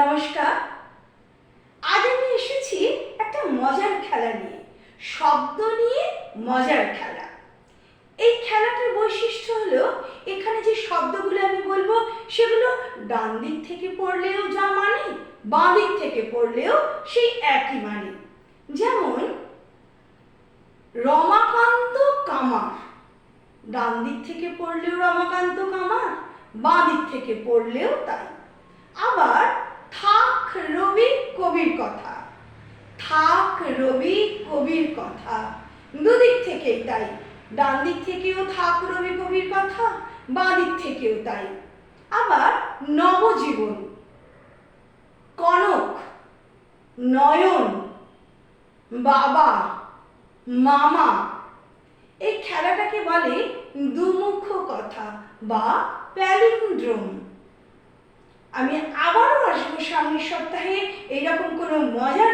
নমস্কার। আজ আমি এসেছি একটা মজার খেলা নিয়ে, শব্দ নিয়ে মজার খেলা। এই খেলাটার বৈশিষ্ট্য হলো, এখানে যে শব্দগুলো আমি বলব, সেগুলো ডান দিক থেকে পড়লেও যা মানে বাঁ দিক থেকে পড়লেও সেই একই মানে। যেমন, রমাকান্ত কামার। ডান দিক থেকে পড়লেও রমাকান্ত কামার, বাঁ দিক থেকে পড়লেও তাই। আবার কবির কথা। থাক রবি, কবির কথা। দুদিক থেকেই তাই। ডান দিক থেকেও থাক রবি, কবির কথা, বাঁ দিক থেকেও তাই। আবার নবজীবন, কনক, নয়ন, বাবা, মামা, এই খেলাটাকে বলে দুমুখ কথা বা প্যালিন্ড্রোম। আমি আবারও আসব সামনের সপ্তাহে। এইরকম কোনো মজার